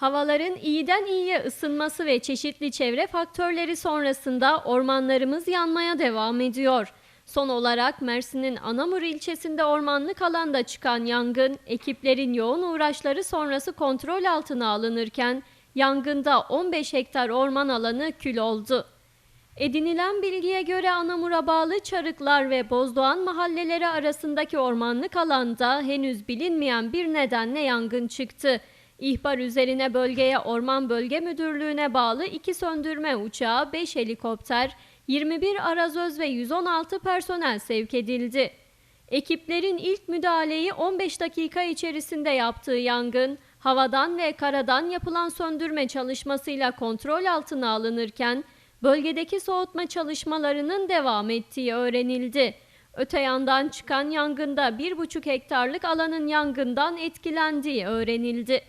Havaların iyiden iyiye ısınması ve çeşitli çevre faktörleri sonrasında ormanlarımız yanmaya devam ediyor. Son olarak Mersin'in Anamur ilçesinde ormanlık alanda çıkan yangın, ekiplerin yoğun uğraşları sonrası kontrol altına alınırken yangında 15 hektar orman alanı kül oldu. Edinilen bilgiye göre Anamur'a bağlı Çarıklar ve Bozdoğan mahalleleri arasındaki ormanlık alanda henüz bilinmeyen bir nedenle yangın çıktı. İhbar üzerine bölgeye Orman Bölge Müdürlüğü'ne bağlı iki söndürme uçağı, 5 helikopter, 21 arazöz ve 116 personel sevk edildi. Ekiplerin ilk müdahaleyi 15 dakika içerisinde yaptığı yangın, havadan ve karadan yapılan söndürme çalışmasıyla kontrol altına alınırken, bölgedeki soğutma çalışmalarının devam ettiği öğrenildi. Öte yandan çıkan yangında 1,5 hektarlık alanın yangından etkilendiği öğrenildi.